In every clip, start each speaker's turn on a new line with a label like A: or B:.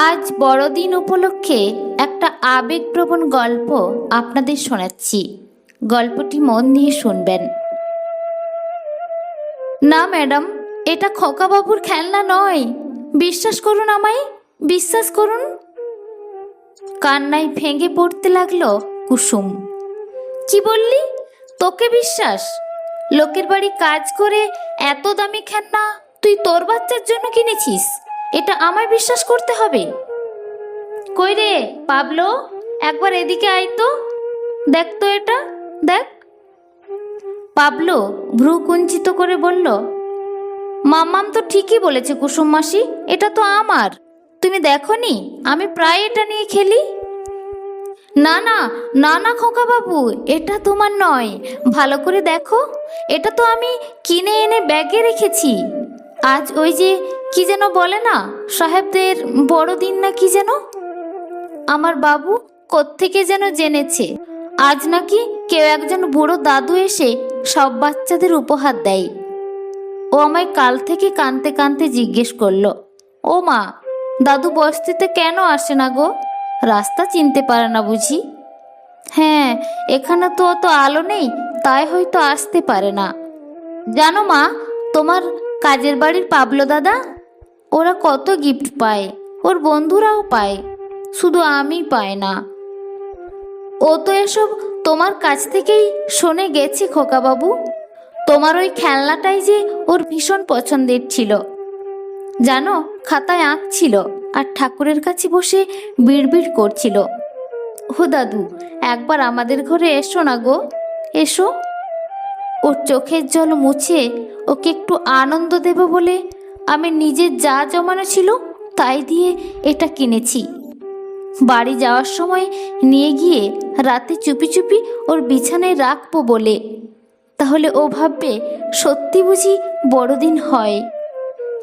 A: আজ বড়দিন উপলক্ষে একটা আবেগপ্রবণ গল্প আপনাদের শোনাচ্ছি। গল্পটি মন দিয়ে শুনবেন। না, ম্যাডাম, এটা খোকাবাবুর খেলনা নয়। বিশ্বাস করুন আমায়, বিশ্বাস করুন। কান্নায় ভেঙে পড়তে লাগল কুসুম। কি বললি? তোকে বিশ্বাস? লোকের বাড়ি কাজ করে এত দামি খেলনা তুই তোর বাচ্চার জন্য কিনেছিস? এটা আমায় বিশ্বাস করতে হবে। কই রে, পাবলো? একবার এদিকে আয় তো। দেখ তো এটা, দেখ। পাবলো ভ্রু কুঞ্চিত করে বলল, মাম্মাম তো ঠিকই বলেছে কুসুম মাসি, এটা তো আমার। তুমি দেখনি, আমি প্রায় এটা নিয়ে খেলি? না না না না, খোকা বাবু, এটা তোমার নয়। ভালো করে দেখো, এটা তো আমি কিনে এনে ব্যাগে রেখেছি। আজ ওই যে কি যেন বলে না, সাহেবদের বড়দিন না কি যেন? আমার বাবু কোত্থেকে যেন জেনেছে, আজ নাকি কেউ একজন বুড়ো দাদু এসে সব বাচ্চাদের উপহার দেয়। ও আমায় কাল থেকে কানতে কানতে জিজ্ঞেস করল, ও মা, দাদু বস্তিতে কেন আসে না গো? রাস্তা চিনতে পারে না বুঝি? হ্যাঁ এখানে তো অত আলো নেই, তাই হয়তো আসতে পারে না। জানো মা, তোমার কাজের বাড়ির পাবলো দাদা। ওরা কত গিফট পায়, ওর বন্ধুরাও পায়, শুধু আমি পাই না। ও তো এসব তোমার কাছ থেকেই শুনে গেছে খোকাবাবু। তোমার ওই খেলনাটাই যে ওর ভীষণ পছন্দের ছিল। জানো, খাতায় আঁকছিল আর ঠাকুরের কাছে বসে বিড়বিড় করছিল। ও দাদু, একবার আমাদের ঘরে এসো না গো। এসো। ওর চোখের জল মুছে ওকে একটু আনন্দ দেব বলে আমি নিজের যা জমানো ছিল তাই দিয়ে এটা কিনেছি। বাড়ি যাওয়ার সময় নিয়ে গিয়ে রাতে চুপি চুপি ওর বিছানায় রাখব বলে। তাহলে ও ভাববে সত্যি বুঝি বড়দিন হয়।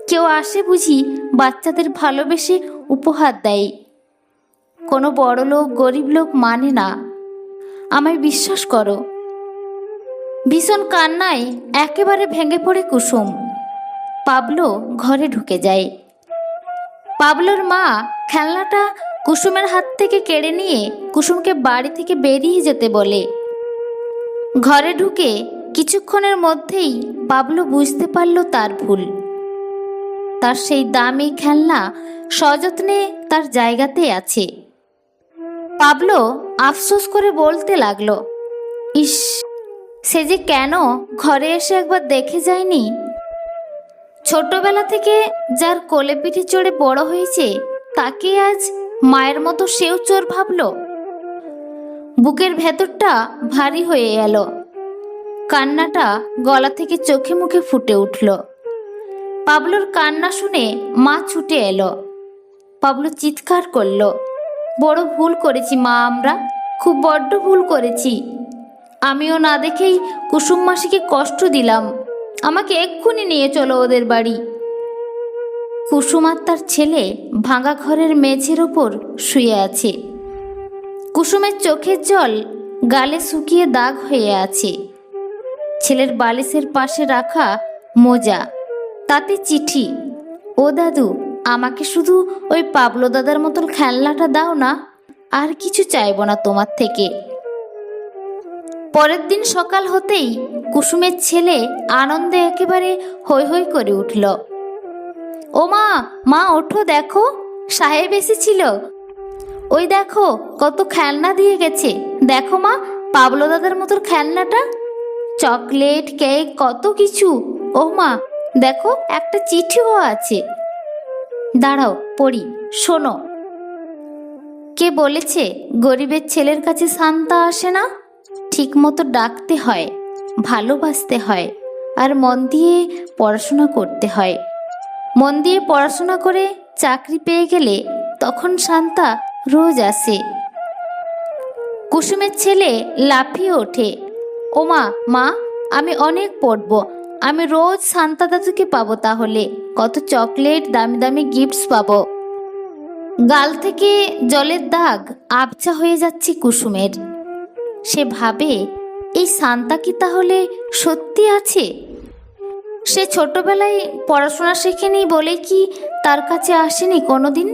A: কেউ আসে বুঝি বাচ্চাদের ভালোবেসে উপহার দেয়। কোনো বড় লোক গরিব লোক মানে না। আমায় বিশ্বাস করো ভীষণ কান্নায় একেবারে ভেঙে পড়ে কুসুম। পাবলো ঘরে ঢুকে যায়। পাবলোর মা খেলনাটা কুসুমের হাত থেকে কেড়ে নিয়ে কুসুমকে বাড়ি থেকে বেরিয়ে যেতে বলে। ঘরে ঢুকে কিছুক্ষণের মধ্যেই পাবলো বুঝতে পারল তার ভুল। তার সেই দামি খেলনা সযত্নে তার জায়গাতে আছে। পাবলো আফসোস করে বলতে লাগল, ইস সে যে কেন ঘরে এসে একবার দেখে যায়নি? ছোটবেলা থেকে যার কোলে পিঠে চড়ে বড় হয়েছে, তাকে আজ মায়ের মতো সেও চোর ভাবল। বুকের ভেতরটা ভারী হয়ে এলো। কান্নাটা গলা থেকে চোখে মুখে ফুটে উঠল। পাবলোর কান্না শুনে মা ছুটে এলো। পাবলো চিৎকার করল, বড় ভুল করেছি মা আমরা, খুব বড্ড ভুল করেছি। আমিও না দেখেই কুসুম মাসিকে কষ্ট দিলাম। আমাকে এক্ষুনি নিয়ে চলো ওদের বাড়ি। কুসুম আর তার ছেলে ভাঙা ঘরের মেঝের ওপর শুয়ে আছে। কুসুমের চোখের জল গালে শুকিয়ে দাগ হয়ে আছে। ছেলের বালিশের পাশে রাখা মোজা, তাতে চিঠি, ও দাদু, আমাকে শুধু ওই পাবলো দাদার মতন খেলনাটা দাও না, আর কিছু চাইব না তোমার থেকে। পরের দিন সকাল হতেই কুসুমের ছেলে আনন্দে একেবারে হৈ হৈ করে উঠল। ও মা মা, ওঠো দেখো, সাহেব এসেছিল। ওই দেখো, কত খেলনা দিয়ে গেছে। দেখো মা, পাবলো দাদার মতোর খেলনাটা। চকলেট, কেক, কত কিছু। ও মা, দেখো, একটা চিঠিও আছে। দাঁড়াও, পড়ি, শোনো। কে বলেছে, গরিবের ছেলের কাছে শান্তা আসে না? ঠিক মতো ডাকতে হয়, ভালোবাসতে হয় আর মন দিয়ে পড়াশোনা করতে হয়। মন দিয়ে পড়াশোনা করে চাকরি পেয়ে গেলে তখন শান্তা রোজ আসে। কুসুমের ছেলে লাফিয়ে ওঠে, ওমা, মা, আমি অনেক পড়ব, আমি রোজ শান্তা দাদুকে পাবো তাহলে, কত চকলেট, দামি দামি গিফটস পাবো। গাল থেকে জলের দাগ আবছা হয়ে যাচ্ছে কুসুমের। সে ভাবে, এই শান্তা কি তাহলে সত্যি আছে? সে ছোটবেলায় পড়াশোনা শেখেনি বলে কি তার কাছে আসেনি কোনোদিন?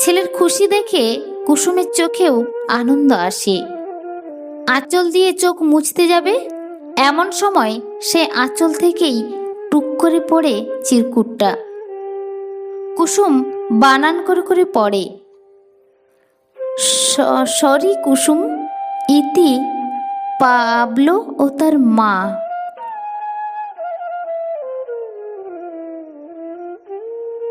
A: ছেলের খুশি দেখে কুসুমের চোখেও আনন্দ আসে। আঁচল দিয়ে চোখ মুছতে যাবে? এমন সময় সে আঁচল থেকেই টুক করে পড়ে চিরকুটটা। কুসুম বানান করে করে পড়ে। সরি কুসুম। ইতি পাবলো ও তার মা।